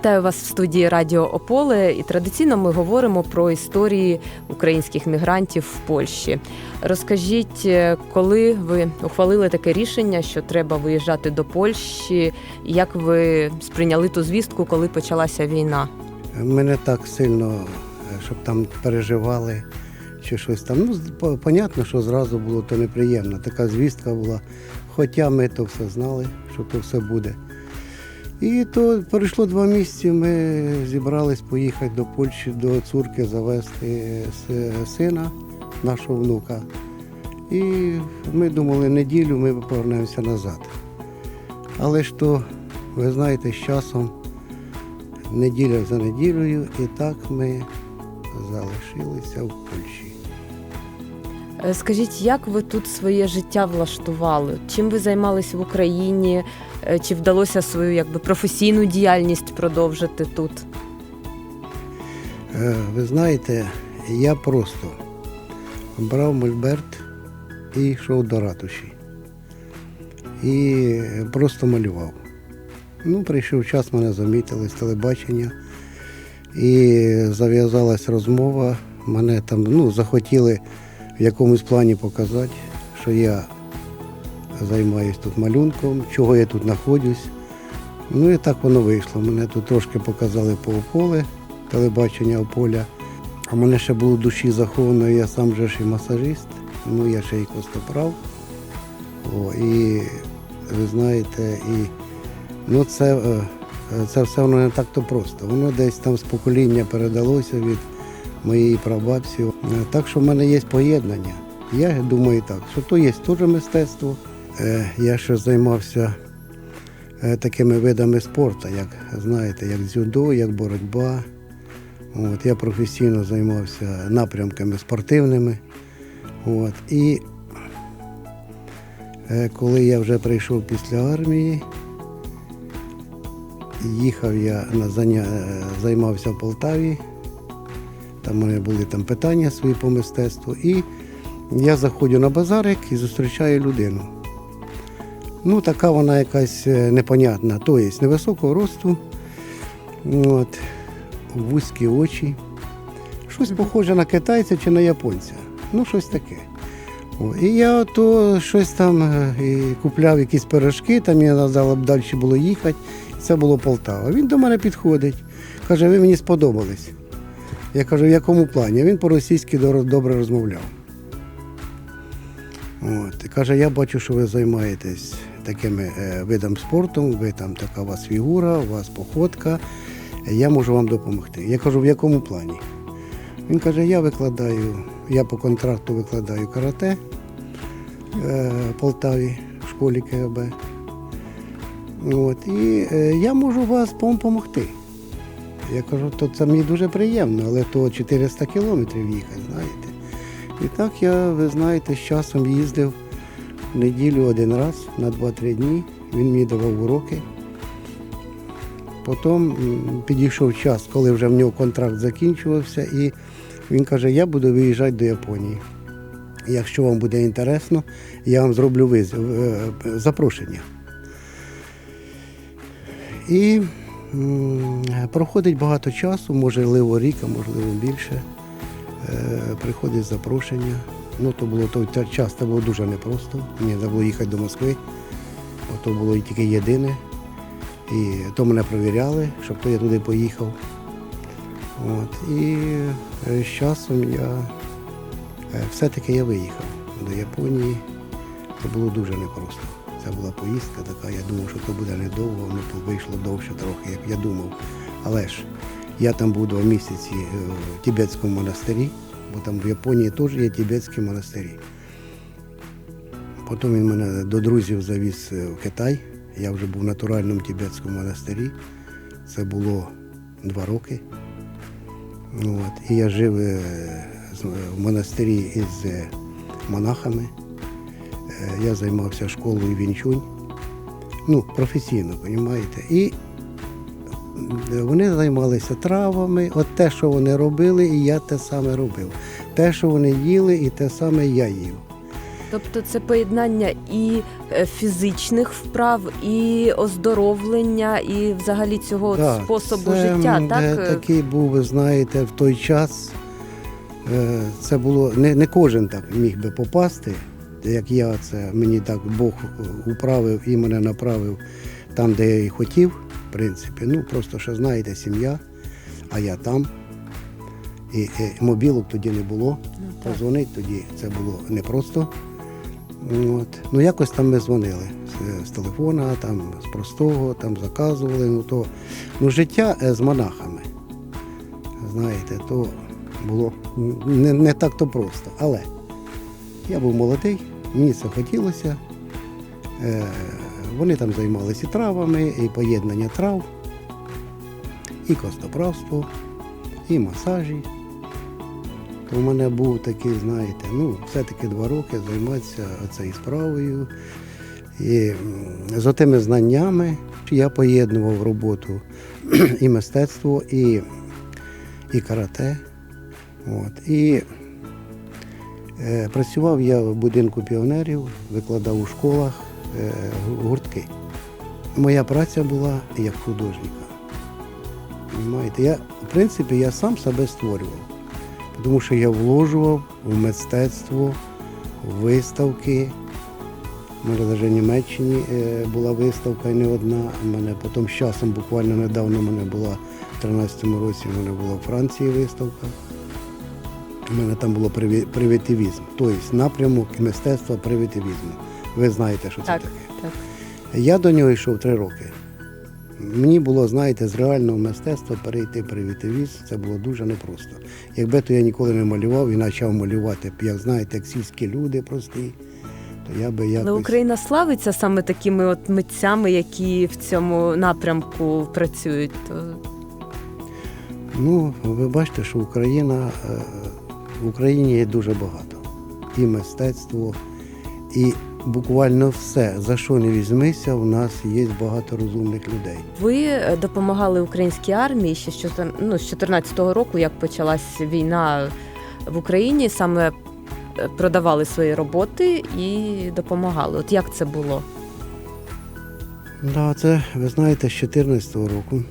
Вітаю вас в студії Радіо Ополе. І традиційно ми говоримо про історії українських мігрантів в Польщі. Розкажіть, е, коли ви ухвалили таке рішення, що треба виїжджати до Польщі? Як ви сприйняли ту звістку, коли почалася війна? Ми не так сильно, е, щоб там переживали чи щось там. Ну, понятно, що зразу було то неприємно. Така звістка була. Хоча ми то все знали, що то все буде. І то пройшло два місяці, ми зібрались поїхати до Польщі, до цурки завести сина, нашого внука. І ми думали, неділю ми повернемося назад. Але ж то, ви знаєте, з часом неділя за неділею, і так ми залишилися в Польщі. Е, Скажіть, як ви тут своє життя влаштували? Чим ви займались в Україні? Е, Чи вдалося свою якби професійну діяльність продовжити тут? Е, Ви знаєте, я просто брав мольберт і йшов до ратуші. І просто малював. Ну, прийшов час, мене замітили з телебачення. І зав'язалась розмова. Мене там ну, захотіли в якомусь плані показати, що я займаюся тут малюнком, чого я тут знаходжусь. Ну і так воно вийшло. Мене тут трошки показали по поле, телебачення Ополя. А мене ще було в душі заховано, я сам же ж і масажист, ну я ще й костоправ. О, і ви знаєте, і ну це, е, це все воно не так-то просто. Воно десь там з покоління передалося від моєї прабабці. Е, Так що в мене є поєднання. Я думаю так, що то є теж мистецтво. Е, Я ще займався е, такими видами спорту, як знаєте, як дзюдо, як боротьба. От, я професійно займався напрямками спортивними. От, і коли я вже прийшов після армії, їхав я на заня... займався в Полтаві. Там у мене були там питання свої по мистецтву. І я заходжу на базарик і зустрічаю людину. Ну, така вона якась е, непонятна, тобто невисокого росту, от, вузькі очі. Щось похоже на китайця чи на японця. Ну, щось таке. О, і я то щось там е, і купляв якісь пирожки, там я надала б далі було їхати. Це було Полтава. Він до мене підходить, каже, ви мені сподобались. Я кажу, в якому плані? Він по-російськи добре розмовляв. От. І каже, я бачу, що ви займаєтесь такими е, видом спорту, ви там така у вас фігура, у вас походка, я можу вам допомогти. Я кажу, в якому плані? Він каже, я викладаю, я по контракту викладаю карате е, в Полтаві, в школі КГБ. От, і е, я можу вас допомогти. Я кажу, то це мені дуже приємно, але то 400 кілометрів їхати, знаєте. І так я, ви знаєте, з часом їздив в неділю один раз на 2-3 дні. Він мені давав уроки. Потім підійшов час, коли вже в нього контракт закінчувався, і він каже, я буду виїжджати до Японії. Якщо вам буде інтересно, я вам зроблю виз... е, запрошення. І проходить багато часу, можливо, рік, а можливо більше. Е, приходить запрошення. Ну, то було той час, це було дуже непросто. Мені треба було їхати до Москви. Ото було тільки єдине. І то мене перевіряли, щоб то я туди поїхав. От. І е, з часом я е, все-таки я виїхав до Японії. Це було дуже непросто. Це була поїздка така, я думав, що то буде недовго, воно вийшло довше трохи, як я думав. Але ж я там був два місяці е, в Тібетському монастирі, бо там в Японії теж є тібетські монастирі. Потім він мене до друзів завіз е, в Китай. Я вже був в натуральному тібетському монастирі. Це було два роки. От. І я жив е, в монастирі із монахами. Е, Я займався школою Вінчунь. Ну, професійно, розумієте. І Е, вони займалися травами, от те, що вони робили, і я те саме робив. Те, що вони їли, і те саме я їв. Тобто це поєднання і е, фізичних вправ, і оздоровлення, і взагалі цього Да, способу це, життя. Так такий був, ви знаєте, в той час. Це було не, не кожен так міг би попасти, як я. Це мені так Бог управив і мене направив там, де я і хотів, в принципі. Ну, просто що знаєте, сім'я, а я там. І, і мобілок тоді не було. ну. Позвонити тоді це було непросто. От. Ну, якось там ми дзвонили з, з телефона, там, з простого, там заказували. Ну, то, ну, життя е, з монахами, знаєте, то було не, не так то просто. Але я був молодий, мені це хотілося. Е, вони там займалися і травами, і поєднання трав, і костоправство, і масажі. То в мене був такий, знаєте, ну, все-таки два роки займатися цією справою. І з отими знаннями я поєднував роботу і мистецтво, і, і карате. От. І працював я в будинку піонерів, викладав у школах е, гуртки. Моя праця була як художника. Понимаєте, я, в принципі, я сам себе створював тому що я вложував в мистецтво, в виставки. У мене навіть в Німеччині е, була виставка не одна. Мене потім з часом, буквально недавно, мене була в 13-му році, у мене була в Франції виставка. У мене там було привітивізм, тобто напрямок мистецтва привітивізму. Ви знаєте, що це Так, таке. так. Я до нього йшов три роки. Мені було, знаєте, з реального мистецтва перейти привітивіз, це було дуже непросто. Якби то я ніколи не малював і почав малювати, як знаєте, як сільські люди прості, то я би якось... Але Україна славиться саме такими от митцями, які в цьому напрямку працюють. То Ну, ви бачите, що Україна, е, в Україні є дуже багато. І мистецтво, і буквально все, за що не візьмися, у нас є багато розумних людей. ви е, допомагали українській армії ще з 14 ну, року, як почалась війна в Україні, саме е, продавали свої роботи і допомагали. От як це було? Да, це, ви знаєте, з 14-го року.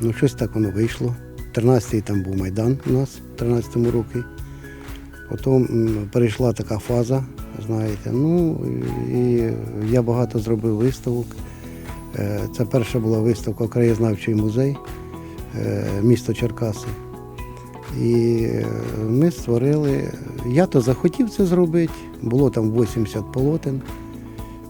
Ну, щось так воно вийшло. 13-й там був Майдан у нас в 13-му році. Потім перейшла така фаза, знаєте. Ну, і я багато зробив виставок. Е, Це перша була виставка Краєзнавчий музей, е, місто Черкаси. І е, ми створили. Я то захотів це зробити. Було там 80 полотен.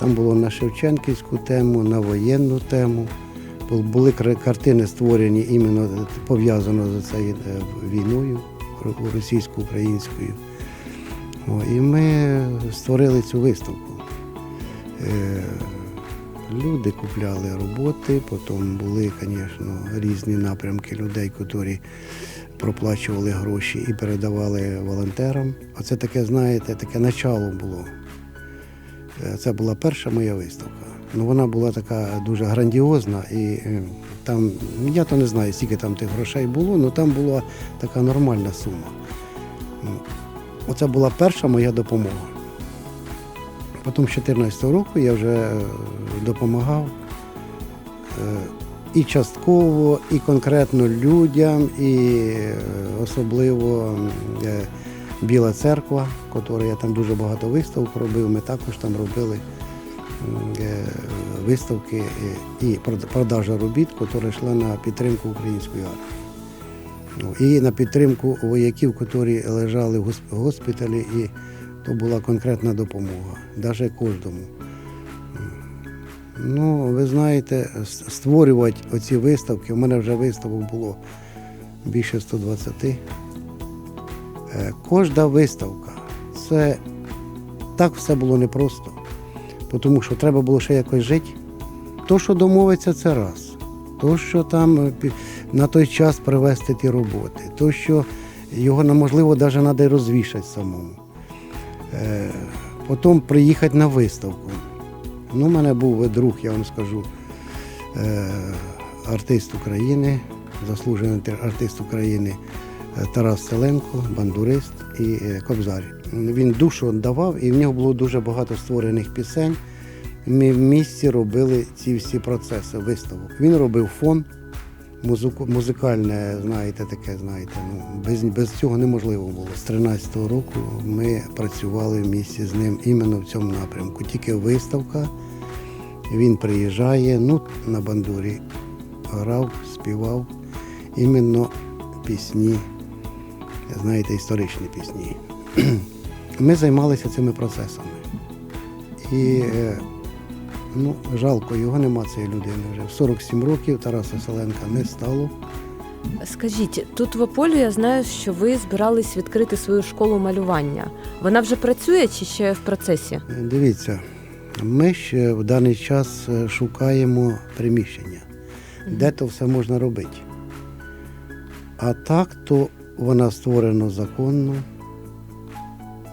Там було на Шевченківську тему, на воєнну тему. Були картини створені іменно пов'язано з цією війною російсько-українською. І ми створили цю виставку. Е, Люди купляли роботи, потім були, звісно, різні напрямки людей, які проплачували гроші і передавали волонтерам. Оце таке, знаєте, таке начало було. Е, Це була перша моя виставка. Ну, вона була така дуже грандіозна, і е, там, я то не знаю, скільки там тих грошей було, але там була така нормальна сума. Ну, Оце була перша моя допомога. Потім з 2014 року я вже е, допомагав е, і частково, і конкретно людям, і е, особливо Біла церква, яку я там дуже багато виставок робив. Ми також там робили виставки е, і продажа робіт, яка йшла на підтримку української армії. Ну, І на підтримку вояків, які лежали в госпіталі, і то була конкретна допомога, навіть кожному. Ну, ви знаєте, створювати оці виставки, у мене вже виставок було більше 120. Е, Кожна виставка це так все було непросто, тому що треба було ще якось жити. То, що домовиться, це раз. То, що там е, на той час привезти ті роботи, то, що його неможливо навіть треба розвішати самому. Е, Потім приїхати на виставку. Ну, у мене був друг, я вам скажу, е, артист України, заслужений артист України е, Тарас Селенко, бандурист і е, Кобзар. Він душу давав, і в нього було дуже багато створених пісень. Ми в місті робили ці всі процеси, виставок. Він робив фон, музику, музикальне, знаєте, таке, знаєте, ну, без, без цього неможливо було. З 13-го року ми працювали в місті з ним іменно в цьому напрямку. Тільки виставка, він приїжджає, ну, на бандурі грав, співав іменно пісні, знаєте, історичні пісні. Ми займалися цими процесами. І е, ну, жалко, його нема цієї людини вже. В 47 років Тараса Селенка не стало. Скажіть, тут в Ополі я знаю, що ви збирались відкрити свою школу малювання. Вона вже працює чи ще в процесі? Е, Дивіться, ми ще в даний час е, шукаємо приміщення, де то все можна робити. А так, то вона створена законно.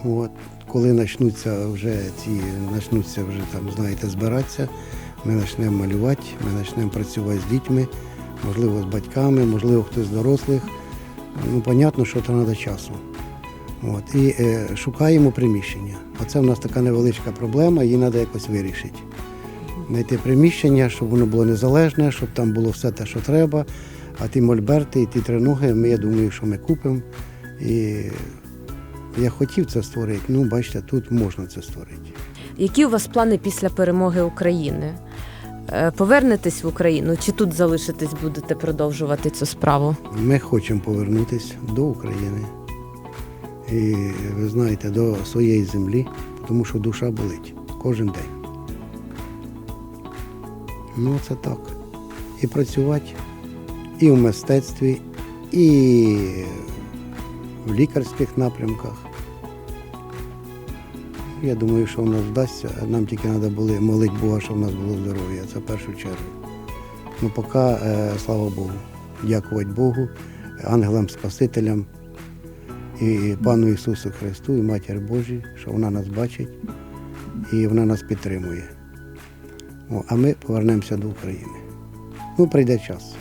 От, коли почнуться вже ці, почнуться вже там, знаєте, збиратися, ми почнемо малювати, ми почнемо працювати з дітьми, можливо, з батьками, можливо, хтось з дорослих. Ну, понятно, що треба часу. От, і е, шукаємо приміщення. Оце в нас така невеличка проблема, її треба якось вирішити. Знайти приміщення, щоб воно було незалежне, щоб там було все те, що треба. А ті мольберти і ті тренуги, ми, я думаю, що ми купимо. І я хотів це створити. Ну, бачите, тут можна це створити. Які у вас плани після перемоги України? Е, Повернетесь в Україну чи тут залишитесь, будете продовжувати цю справу? Ми хочемо повернутися до України. І ви знаєте, до своєї землі, тому що душа болить кожен день. Ну, це так. І працювати і в мистецтві, і в лікарських напрямках. Я думаю, що в нас вдасться. Нам тільки треба було молити Бога, щоб в нас було здоров'я. Це в першу чергу. Ну, поки, е, слава Богу, дякувати Богу, ангелам-спасителям і пану Ісусу Христу, і Матір Божій, що вона нас бачить і вона нас підтримує. О, а ми повернемося до України. Ну, прийде час.